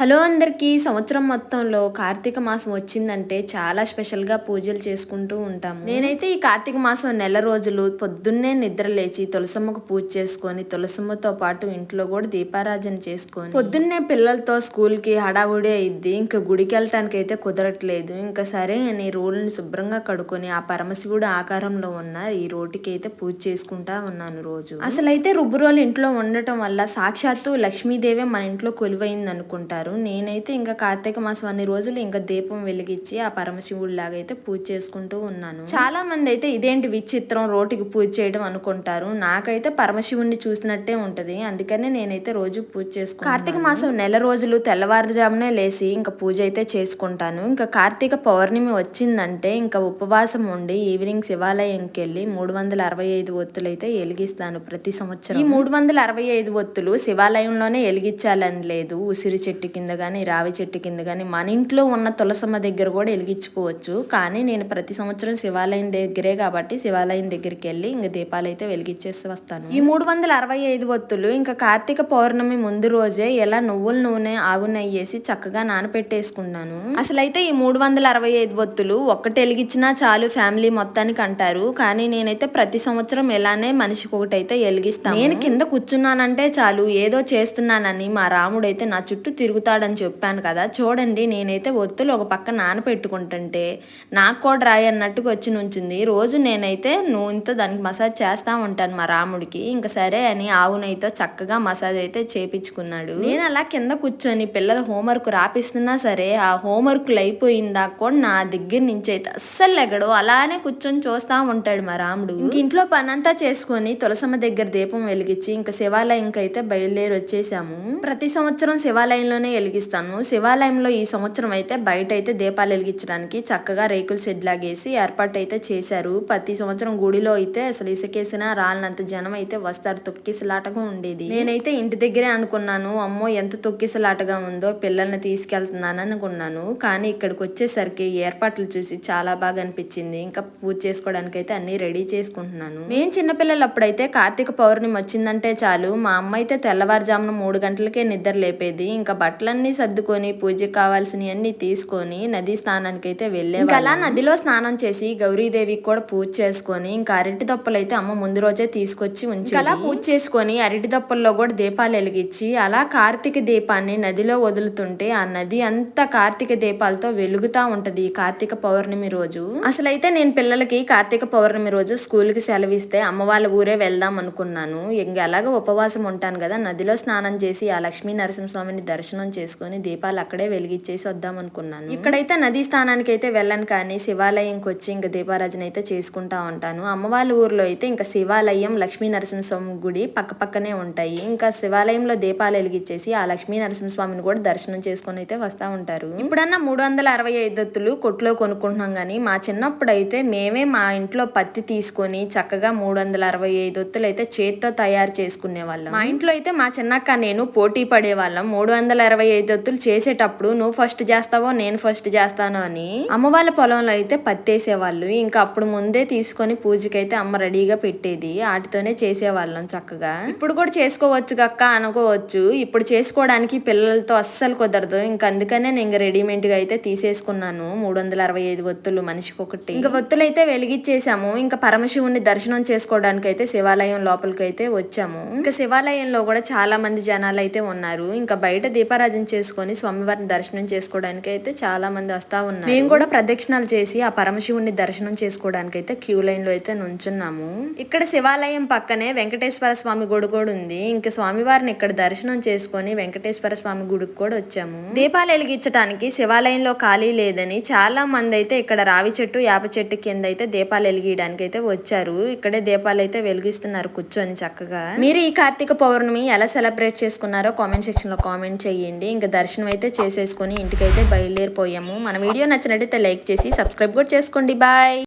Hello అందరికీ. సంవత్సరం మొత్తంలో కార్తీక మాసం వచ్చిందంటే చాలా స్పెషల్గా పూజలు చేసుకుంటూ ఉంటాము. నేనైతే ఈ కార్తీక మాసం నెల రోజులు పొద్దున్నే నిద్ర లేచి తులసమ్మకు పూజ చేసుకొని తులసమ్మతో పాటు ఇంట్లో కూడా దీపారాజన చేసుకొని పొద్దున్నే పిల్లలతో స్కూల్కి హడావుడి అయింది ఇంకా గుడికి వెళ్ళటానికి అయితే కుదరట్లేదు. ఇంకా సరే అని రోడ్ని శుభ్రంగా కడుకొని ఆ పరమశివుడు ఆకారంలో ఉన్న ఈ రోటికి అయితే పూజ చేసుకుంటా ఉన్నాను రోజు. అసలైతే రుబ్బురోలు ఇంట్లో ఉండటం వల్ల సాక్షాత్తు లక్ష్మీదేవే మన ఇంట్లో కొలువైంది అనుకుంటారు నేనైతే ఇంకా కార్తీక మాసం అన్ని రోజులు ఇంకా దీపం వెలిగించి ఆ పరమశివుడి లాగా అయితే పూజ చేసుకుంటూ ఉన్నాను. చాలా మంది అయితే ఇదేంటి విచిత్రం రోటికి పూజ చేయడం అనుకుంటారు. నాకైతే పరమశివుడిని చూసినట్టే ఉంటది. అందుకనే నేనైతే రోజు పూజ చేసుకుంటాను కార్తీక మాసం నెల రోజులు తెల్లవారుజామునే లేచి ఇంకా పూజ అయితే చేసుకుంటాను. ఇంకా కార్తీక పౌర్ణమి వచ్చిందంటే ఇంకా ఉపవాసం ఉండి ఈవినింగ్ శివాలయంకి వెళ్ళి మూడు వందల అరవై ఐదు ఒత్తులు అయితే వెలిగిస్తాను ప్రతి సంవత్సరం. ఈ మూడు వందల అరవై ఐదు ఒత్తులు శివాలయంలోనే వెలిగించాలని లేదు. ఉసిరి చెట్టు కింద కానీ రావి చెట్టు కింద కానీ మన ఇంట్లో ఉన్న తులసమ్మ దగ్గర కూడా వెలిగించుకోవచ్చు. కానీ నేను ప్రతి సంవత్సరం శివాలయం దగ్గరే కాబట్టి శివాలయం దగ్గరికి వెళ్ళి ఇంకా దీపాలు అయితే వెలిగించేసి వస్తాను. ఈ మూడు వందల అరవై ఐదు ఒత్తులు ఇంకా కార్తీక పౌర్ణమి ముందు రోజే ఎలా నువ్వుల నూనె ఆవు నెయ్యి వేసి చక్కగా నానపెట్టేసుకున్నాను. అసలైతే ఈ మూడు వందల అరవై ఐదు ఒత్తులు ఒక్కటి వెలిగించినా చాలు ఫ్యామిలీ మొత్తానికి అంటారు. కానీ నేనైతే ప్రతి సంవత్సరం ఎలానే మనిషికి ఒకటి అయితే వెలిగిస్తాను. నేను కింద కూర్చున్నానంటే చాలు ఏదో చేస్తున్నానని మా రాముడు అయితే నా చుట్టూ తిరుగుతాడని చెప్పాను కదా. చూడండి నేనైతే ఒత్తులు ఒక పక్క నానపెట్టుకుంటుంటే నాకు కూడా రాయి అన్నట్టుగా వచ్చి నుంచింది. రోజు నేనైతే నూనెతో దానికి మసాజ్ చేస్తా ఉంటాను మా రాముడికి. ఇంకా సరే అని ఆవు నెయ్యితో చక్కగా మసాజ్ అయితే చేపించుకున్నాడు. నేను అలా కింద కూర్చొని పిల్లల హోంవర్క్ రాపిస్తున్నా సరే ఆ హోంవర్క్లు అయిపోయిందా కూడా నా దగ్గర నుంచి అయితే అస్సలు ఎగడు అలానే కూర్చొని చూస్తా ఉంటాడు మా రాముడు. ఇంక ఇంట్లో పనంతా చేసుకొని తులసమ్మ దగ్గర దీపం వెలిగించి ఇంకా శివాలయంకి అయితే బయలుదేరి వచ్చేసాము ప్రతి సంవత్సరం శివాలయంలోనే వెలిగిస్తాను. శివాలయంలో ఈ సంవత్సరం అయితే బయట అయితే దీపాలు వెలిగించడానికి చక్కగా రేకుల షెడ్ లాగేసి ఏర్పాటు అయితే చేశారు. ప్రతి సంవత్సరం గుడిలో అయితే అసలు ఇసుకేసిన రాళ్ళనంత జనం అయితే వస్తారు. తొక్కిసలాటగా ఉండేది. నేనైతే ఇంటి దగ్గరే అనుకున్నాను. అమ్మో ఎంత తొక్కిసలాటగా ఉందో పిల్లల్ని తీసుకెళ్తున్నాను అనుకున్నాను. కానీ ఇక్కడికి వచ్చేసరికి ఏర్పాట్లు చూసి చాలా బాగా అనిపించింది. ఇంకా పూజ చేసుకోవడానికి అయితే అన్ని రెడీ చేసుకుంటున్నాను. మేము చిన్నపిల్లలు అప్పుడైతే కార్తీక పౌర్ణమి వచ్చిందంటే చాలు. మా అమ్మ అయితే తెల్లవారుజామున మూడు గంటలకే నిద్ర లేపేది. ఇంకా బట్ట బట్టలన్నీ సర్దుకొని పూజకి కావాల్సినవి అన్ని తీసుకొని నదీ స్నానానికి అయితే వెళ్ళే అలా నదిలో స్నానం చేసి గౌరీదేవికి కూడా పూజ చేసుకొని ఇంకా అరటి దప్పలు అయితే అమ్మ ముందు రోజే తీసుకొచ్చి ఉంచి అలా పూజ చేసుకొని అరటి దప్పల్లో కూడా దీపాలు వెలిగించి అలా కార్తీక దీపాన్ని నదిలో వదులుతుంటే ఆ నది అంతా కార్తీక దీపాలతో వెలుగుతా ఉంటది కార్తీక పౌర్ణమి రోజు. అసలైతే నేను పిల్లలకి కార్తీక పౌర్ణమి రోజు స్కూల్కి సెలవిస్తే అమ్మ వాళ్ళ ఊరే వెళ్దాం అనుకున్నాను. ఇంక ఎలాగో ఉపవాసం ఉంటాను కదా నదిలో స్నానం చేసి ఆ లక్ష్మీ నరసింహస్వామిని దర్శనం చేసుకొని దీపాలు అక్కడే వెలిగించేసి వద్దాం అనుకున్నాను. ఇక్కడైతే నదీ స్థానానికి అయితే వెళ్ళను కానీ శివాలయంకి వచ్చి ఇంకా దీపారాజన అయితే చేసుకుంటా ఉంటాను. అమ్మ వాళ్ళ ఊర్లో అయితే ఇంకా శివాలయం లక్ష్మీ నరసింహస్వామి గుడి పక్క పక్కనే ఉంటాయి. ఇంకా శివాలయంలో దీపాలు వెలిగించేసి ఆ లక్ష్మీ నరసింహస్వామిని కూడా దర్శనం చేసుకొని అయితే వస్తూ ఉంటారు. ఇప్పుడన్నా మూడు వందల అరవై ఐదొత్తులు కొట్లో కొనుక్కుంటున్నాం కానీ మా చిన్నప్పుడు అయితే మేమే మా ఇంట్లో పత్తి తీసుకొని చక్కగా మూడు వందల అరవై ఐదొత్తులు అయితే చేత్తో తయారు చేసుకునే వాళ్ళం మా ఇంట్లో అయితే మా చిన్నక్క నేను పోటీ పడే వాళ్ళం మూడు వందల అరవై ఇరవై ఐదు ఒత్తులు చేసేటప్పుడు నువ్వు ఫస్ట్ చేస్తావో నేను ఫస్ట్ చేస్తాను అని అమ్మ వాళ్ళ పొలంలో అయితే పత్తేసేవాళ్ళు. ఇంకా అప్పుడు ముందే తీసుకొని పూజకైతే అమ్మ రెడీగా పెట్టేది. వాటితోనే చేసేవాళ్ళం చక్కగా. ఇప్పుడు కూడా చేసుకోవచ్చు కక్క అనుకోవచ్చు. ఇప్పుడు చేసుకోవడానికి పిల్లలతో అస్సలు కుదరదు. ఇంకా అందుకనే నేను ఇంకా రెడీమేడ్గా అయితే తీసేసుకున్నాను. మూడు వందల అరవై ఐదు ఒత్తులు మనిషికి ఒకటి ఇంకా ఒత్తులు అయితే వెలిగించేసాము ఇంకా పరమశివుని దర్శనం చేసుకోవడానికి అయితే శివాలయం లోపలికి అయితే వచ్చాము. ఇంకా శివాలయంలో కూడా చాలా మంది జనాలు అయితే ఉన్నారు. ఇంకా బయట దీపారాజన చేసుకొని స్వామివారిని దర్శనం చేసుకోవడానికి అయితే చాలా మంది వస్తా ఉన్నారు. మేము కూడా ప్రదక్షిణాలు చేసి ఆ పరమశివుని దర్శనం చేసుకోవడానికి అయితే క్యూ లైన్లో అయితే నుంచున్నాము. ఇక్కడ శివాలయం పక్కనే వెంకటేశ్వర స్వామి గుడి కూడా ఉంది. ఇంకా స్వామివారిని ఇక్కడ దర్శనం చేసుకొని వెంకటేశ్వర స్వామి గుడికి కూడా వచ్చాము. దీపాలు వెలిగించడానికి శివాలయంలో ఖాళీ లేదని చాలా మంది అయితే ఇక్కడ రావి చెట్టు యాప చెట్టు కింద అయితే దీపాలు వెలిగించడానికి అయితే వచ్చారు. ఇక్కడే దీపాలు అయితే వెలిగిస్తున్నారు కూర్చొని చక్కగా. మీరు ఈ కార్తీక పౌర్ణమి ఎలా సెలబ్రేట్ చేసుకున్నారో కామెంట్ సెక్షన్లో కామెంట్ చేయండి. ఇంకా దర్శనం అయితే చేసేసుకొని ఇంటికైతే బయలుదేరిపోయాము. మన వీడియో నచ్చినట్టయితే లైక్ చేసి సబ్స్క్రైబ్ కూడా చేసుకోండి. బాయ్!